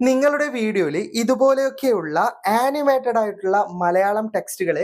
നിങ്ങളുടെ വീഡിയോയിൽ ഇതുപോലെയൊക്കെയുള്ള ആനിമേറ്റഡ് ആയിട്ടുള്ള മലയാളം ടെക്സ്റ്റുകൾ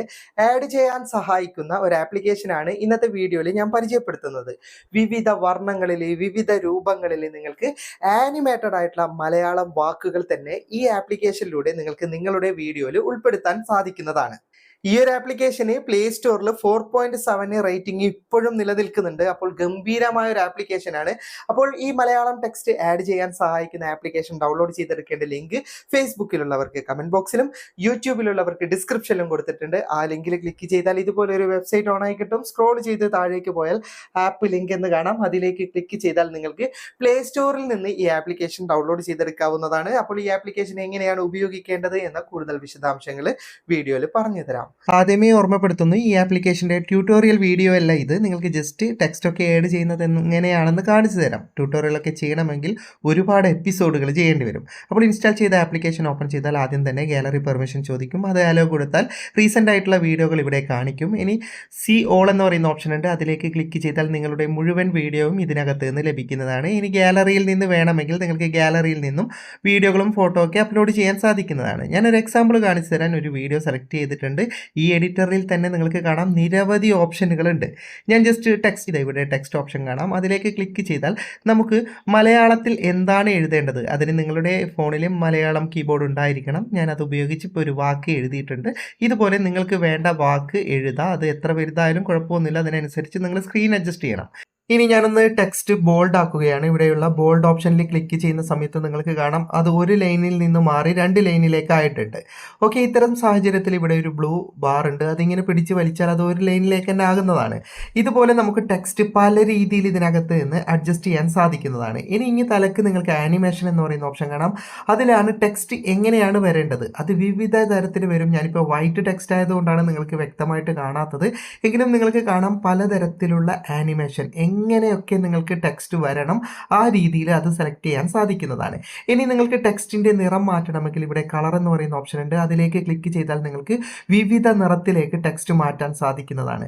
ആഡ് ചെയ്യാൻ സഹായിക്കുന്ന ഒരു ആപ്ലിക്കേഷനാണ് ഇന്നത്തെ വീഡിയോയിൽ ഞാൻ പരിചയപ്പെടുത്തുന്നത്. വിവിധ വർണങ്ങളിൽ വിവിധ രൂപങ്ങളിൽ നിങ്ങൾക്ക് ആനിമേറ്റഡ് ആയിട്ടുള്ള മലയാളം വാക്കുകൾ തന്നെ ഈ ആപ്ലിക്കേഷനിലൂടെ നിങ്ങൾക്ക് നിങ്ങളുടെ വീഡിയോയിൽ ഉൾപ്പെടുത്താൻ സാധിക്കുന്നതാണ്. ഈ ഒരു ആപ്ലിക്കേഷന് പ്ലേ സ്റ്റോറിൽ ഫോർ പോയിന്റ് സെവൻ റേറ്റിംഗ് ഇപ്പോഴും നിലനിൽക്കുന്നുണ്ട്. അപ്പോൾ ഗംഭീരമായ ഒരു ആപ്ലിക്കേഷൻ ആണ്. അപ്പോൾ ഈ മലയാളം ടെക്സ്റ്റ് ആഡ് ചെയ്യാൻ സഹായിക്കുന്ന ആപ്ലിക്കേഷൻ ഡൗൺലോഡ് ചെയ്തെടുക്കേണ്ട ലിങ്ക് ഫേസ്ബുക്കിലുള്ളവർക്ക് കമന്റ് ബോക്സിലും യൂട്യൂബിലുള്ളവർക്ക് ഡിസ്ക്രിപ്ഷനിലും കൊടുത്തിട്ടുണ്ട്. ആ ലിങ്കിൽ ക്ലിക്ക് ചെയ്താൽ ഇതുപോലെ ഒരു വെബ്സൈറ്റ് ഓൺ ആയി കിട്ടും. സ്ക്രോൾ ചെയ്ത് താഴേക്ക് പോയാൽ ആപ്പ് ലിങ്ക് എന്ന് കാണാം. അതിലേക്ക് ക്ലിക്ക് ചെയ്താൽ നിങ്ങൾക്ക് പ്ലേ സ്റ്റോറിൽ നിന്ന് ഈ ആപ്ലിക്കേഷൻ ഡൗൺലോഡ് ചെയ്തെടുക്കാവുന്നതാണ്. അപ്പോൾ ഈ ആപ്ലിക്കേഷൻ എങ്ങനെയാണ് ഉപയോഗിക്കേണ്ടത് എന്ന കൂടുതൽ വിശദാംശങ്ങൾ വീഡിയോയിൽ പറഞ്ഞു തരാം. ആദ്യമേ ഓർമ്മപ്പെടുത്തുന്നു ഈ ആപ്ലിക്കേഷന്റെ ട്യൂട്ടോറിയൽ വീഡിയോ അല്ല ഇത്. നിങ്ങൾക്ക് ജസ്റ്റ് ടെക്സ്റ്റ് ഒക്കെ ആഡ് ചെയ്യുന്നത് എങ്ങനെയാണെന്ന് കാണിച്ചു തരാം. ട്യൂട്ടോറിയലൊക്കെ ചെയ്യണമെങ്കിൽ ഒരുപാട് എപ്പിസോഡുകൾ ചെയ്യേണ്ടി വരും. അപ്പോൾ ഇൻസ്റ്റാൾ ചെയ്ത ആപ്ലിക്കേഷൻ ഓപ്പൺ ചെയ്താൽ ആദ്യം തന്നെ ഗാലറി പെർമിഷൻ ചോദിക്കും. അത് അലോ കൊടുത്താൽ റീസെന്റ് ആയിട്ടുള്ള വീഡിയോകൾ ഇവിടെ കാണിക്കും. ഇനി സി ഓൾ എന്ന് പറയുന്ന ഓപ്ഷൻ ഉണ്ട്. അതിലേക്ക് ക്ലിക്ക് ചെയ്താൽ നിങ്ങളുടെ മുഴുവൻ വീഡിയോയും ഇതിനകത്ത് നിന്ന് ലഭിക്കുന്നതാണ്. ഇനി ഗാലറിയിൽ നിന്ന് വേണമെങ്കിൽ നിങ്ങൾക്ക് ഗാലറിയിൽ നിന്നും വീഡിയോകളും ഫോട്ടോ ഒക്കെ അപ്ലോഡ് ചെയ്യാൻ സാധിക്കുന്നതാണ്. ഞാനൊരു എക്സാമ്പിൾ കാണിച്ചു തരാൻ. ഒരു വീഡിയോ സെലക്ട് ചെയ്തിട്ടുണ്ട്. ഈ എഡിറ്ററിൽ തന്നെ നിങ്ങൾക്ക് കാണാം നിരവധി ഓപ്ഷനുകളുണ്ട് ഞാൻ ജസ്റ്റ് ടെക്സ്റ്റ് ചെയ്താൽ ഇവിടെ ടെക്സ്റ്റ് ഓപ്ഷൻ കാണാം. അതിലേക്ക് ക്ലിക്ക് ചെയ്താൽ നമുക്ക് മലയാളത്തിൽ എന്താണ് എഴുതേണ്ടത്? അതിന് നിങ്ങളുടെ ഫോണിൽ മലയാളം കീബോർഡ് ഉണ്ടായിരിക്കണം. ഞാൻ അത് ഉപയോഗിച്ച് ഇപ്പോൾ ഒരു വാക്ക് എഴുതിയിട്ടുണ്ട്. ഇതുപോലെ നിങ്ങൾക്ക് വേണ്ട വാക്ക് എഴുതാം. അത് എത്ര വലുതായാലും കുഴപ്പമൊന്നുമില്ല. അതിനനുസരിച്ച് നിങ്ങൾ സ്ക്രീൻ അഡ്ജസ്റ്റ് ചെയ്യണം. ഇനി ഞാനൊന്ന് ടെക്സ്റ്റ് ബോൾഡ് ആക്കുകയാണ്. ഇവിടെയുള്ള ബോൾഡ് ഓപ്ഷനിൽ ക്ലിക്ക് ചെയ്യുന്ന സമയത്ത് നിങ്ങൾക്ക് കാണാം. അത് ഒരു ലൈനിൽ നിന്ന് മാറി രണ്ട് ലൈനിലേക്ക് ആയിട്ടുണ്ട്. ഓക്കെ ഇത്തരം സാഹചര്യത്തിൽ ഇവിടെ ഒരു ബ്ലൂ ബാർ ഉണ്ട്. അതിങ്ങനെ പിടിച്ച് വലിച്ചാൽ അത് ഒരു ലൈനിലേക്ക് തന്നെ ആകുന്നതാണ്. ഇതുപോലെ നമുക്ക് ടെക്സ്റ്റ് പല രീതിയിൽ ഇതിനകത്ത് നിന്ന് അഡ്ജസ്റ്റ് ചെയ്യാൻ സാധിക്കുന്നതാണ്. ഇനി ഇനി തലക്ക് നിങ്ങൾക്ക് ആനിമേഷൻ എന്ന് പറയുന്ന ഓപ്ഷൻ കാണാം. അതിലാണ് ടെക്സ്റ്റ് എങ്ങനെയാണ് വരേണ്ടത്? അത് വിവിധ തരത്തിൽ വരും. ഞാനിപ്പോൾ വൈറ്റ് ടെക്സ്റ്റ് ആയതുകൊണ്ടാണ് നിങ്ങൾക്ക് വ്യക്തമായിട്ട് കാണാത്തത്. എങ്കിലും നിങ്ങൾക്ക് കാണാം പലതരത്തിലുള്ള ആനിമേഷൻ എങ്ങനെയൊക്കെ നിങ്ങൾക്ക് ടെക്സ്റ്റ് വരണം ആ രീതിയിൽ അത് സെലക്ട് ചെയ്യാൻ സാധിക്കുന്നതാണ്. ഇനി നിങ്ങൾക്ക് ടെക്സ്റ്റിന്റെ നിറം മാറ്റണമെങ്കിൽ ഇവിടെ കളർ എന്ന് പറയുന്ന ഓപ്ഷൻ ഉണ്ട്. അതിലേക്ക് ക്ലിക്ക് ചെയ്താൽ നിങ്ങൾക്ക് വിവിധ നിറത്തിലേക്ക് ടെക്സ്റ്റ് മാറ്റാൻ സാധിക്കുന്നതാണ്.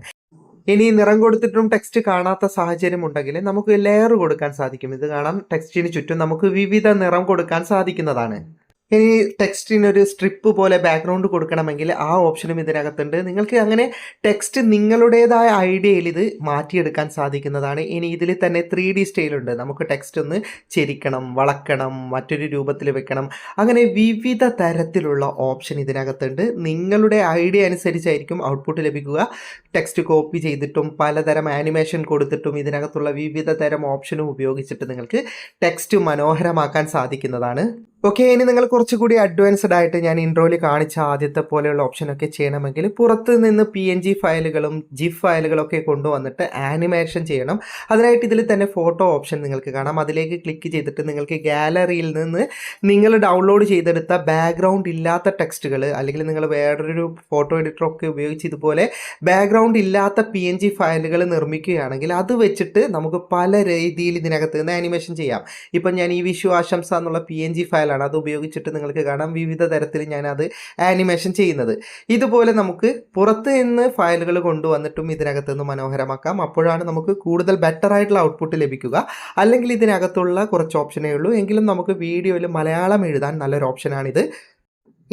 ഇനി നിറം കൊടുത്തിട്ടും ടെക്സ്റ്റ് കാണാത്ത സാഹചര്യം ഉണ്ടെങ്കിൽ നമുക്ക് ലെയർ കൊടുക്കാൻ സാധിക്കും. ഇത് കാണാം. ടെക്സ്റ്റിന് ചുറ്റും നമുക്ക് വിവിധ നിറം കൊടുക്കാൻ സാധിക്കുന്നതാണ്. ഇനി ടെക്സ്റ്റിന് ഒരു സ്ട്രിപ്പ് പോലെ ബാക്ക്ഗ്രൗണ്ട് കൊടുക്കണമെങ്കിൽ ആ ഓപ്ഷനും ഇതിനകത്തുണ്ട്. നിങ്ങൾക്ക് അങ്ങനെ ടെക്സ്റ്റ് നിങ്ങളുടേതായ ഐഡിയയിൽ ഇത് മാറ്റിയെടുക്കാൻ സാധിക്കുന്നതാണ്. ഇനി ഇതിൽ തന്നെ ത്രീ ഡി സ്റ്റൈലുണ്ട് നമുക്ക് ടെക്സ്റ്റ് ഒന്ന് ചെരിക്കണം വളക്കണം മറ്റൊരു രൂപത്തിൽ വെക്കണം. അങ്ങനെ വിവിധ തരത്തിലുള്ള ഓപ്ഷൻ ഇതിനകത്തുണ്ട്. നിങ്ങളുടെ ഐഡിയ അനുസരിച്ചായിരിക്കും ഔട്ട്പുട്ട് ലഭിക്കുക. ടെക്സ്റ്റ് കോപ്പി ചെയ്തിട്ടും പലതരം ആനിമേഷൻ കൊടുത്തിട്ടും ഇതിനകത്തുള്ള വിവിധ തരം ഓപ്ഷനും ഉപയോഗിച്ചിട്ട് നിങ്ങൾക്ക് ടെക്സ്റ്റ് മനോഹരമാക്കാൻ സാധിക്കുന്നതാണ്. ഓക്കെ ഇനി നിങ്ങൾ കുറച്ചുകൂടി അഡ്വാൻസ്ഡ് ആയിട്ട് ഞാൻ ഇൻട്രോയിൽ കാണിച്ച ആദ്യത്തെ പോലെയുള്ള ഓപ്ഷനൊക്കെ ചെയ്യണമെങ്കിൽ പുറത്ത് നിന്ന് പി എൻ ജി ഫയലുകളും ജിഫ് ഫയലുകളൊക്കെ കൊണ്ടുവന്നിട്ട് ആനിമേഷൻ ചെയ്യണം. അതിനായിട്ട് ഇതിൽ തന്നെ ഫോട്ടോ ഓപ്ഷൻ നിങ്ങൾക്ക് കാണാം. അതിലേക്ക് ക്ലിക്ക് ചെയ്തിട്ട് നിങ്ങൾക്ക് ഗാലറിയിൽ നിന്ന് നിങ്ങൾ ഡൗൺലോഡ് ചെയ്തെടുത്ത ബാക്ക്ഗ്രൗണ്ട് ഇല്ലാത്ത ടെക്സ്റ്റുകൾ അല്ലെങ്കിൽ നിങ്ങൾ വേറൊരു ഫോട്ടോ എഡിറ്ററൊക്കെ ഉപയോഗിച്ച് ഇതുപോലെ ബാക്ക്ഗ്രൗണ്ട് ഇല്ലാത്ത പി എൻ ജി ഫയലുകൾ നിർമ്മിക്കുകയാണെങ്കിൽ അത് വെച്ചിട്ട് നമുക്ക് പല രീതിയിൽ ഇതിനകത്ത് നിന്ന് ആനിമേഷൻ ചെയ്യാം. ഇപ്പം ഞാൻ ഈ വിഷു ആശംസ എന്നുള്ള പി എൻ ജി ഫയലാണ് അത് ഉപയോഗിച്ചിട്ട് നിങ്ങൾക്ക് കാണാം വിവിധ തരത്തിൽ ഞാനത് ആനിമേഷൻ ചെയ്യുന്നത്. ഇതുപോലെ നമുക്ക് പുറത്ത് നിന്ന് ഫയലുകൾ കൊണ്ടുവന്നിട്ടും ഇതിനകത്ത് നിന്ന് മനോഹരമാക്കാം. അപ്പോഴാണ് നമുക്ക് കൂടുതൽ ബെറ്റർ ആയിട്ടുള്ള ഔട്ട്പുട്ട് ലഭിക്കുക. അല്ലെങ്കിൽ ഇതിനകത്തുള്ള കുറച്ച് ഓപ്ഷനേ ഉള്ളൂ. എങ്കിലും നമുക്ക് വീഡിയോയിൽ മലയാളം എഴുതാൻ നല്ലൊരു ഓപ്ഷനാണിത്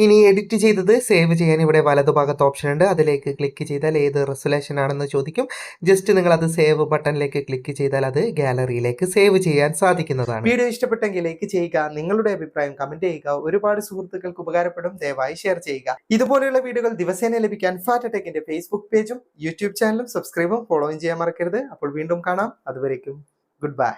ഇനി എഡിറ്റ് ചെയ്തത് സേവ് ചെയ്യാൻ ഇവിടെ വലതുഭാഗത്ത് ഓപ്ഷൻ ഉണ്ട്. അതിലേക്ക് ക്ലിക്ക് ചെയ്താൽ ഏത് റെസൊലേഷൻ ആണെന്ന് ചോദിക്കും. ജസ്റ്റ് നിങ്ങൾ അത് സേവ് ബട്ടണിലേക്ക് ക്ലിക്ക് ചെയ്താൽ അത് ഗാലറിയിലേക്ക് സേവ് ചെയ്യാൻ സാധിക്കുന്നതാണ്. വീഡിയോ ഇഷ്ടപ്പെട്ടെങ്കിൽ ലൈക്ക് ചെയ്യുക നിങ്ങളുടെ അഭിപ്രായം കമന്റ് ചെയ്യുക ഒരുപാട് സുഹൃത്തുക്കൾക്ക് ഉപകാരപ്പെടും ദയവായി ഷെയർ ചെയ്യുക. ഇതുപോലെയുള്ള വീഡിയോകൾ ദിവസേന ലഭിക്കാൻ ഫാറ്റ് അറ്റാക്കിന്റെ ഫേസ്ബുക്ക് പേജും യൂട്യൂബ് ചാനലും സബ്സ്ക്രൈബും ഫോളോയും ചെയ്യാൻ മറക്കരുത്. അപ്പോൾ വീണ്ടും കാണാം. അതുവരേക്കും ഗുഡ് ബൈ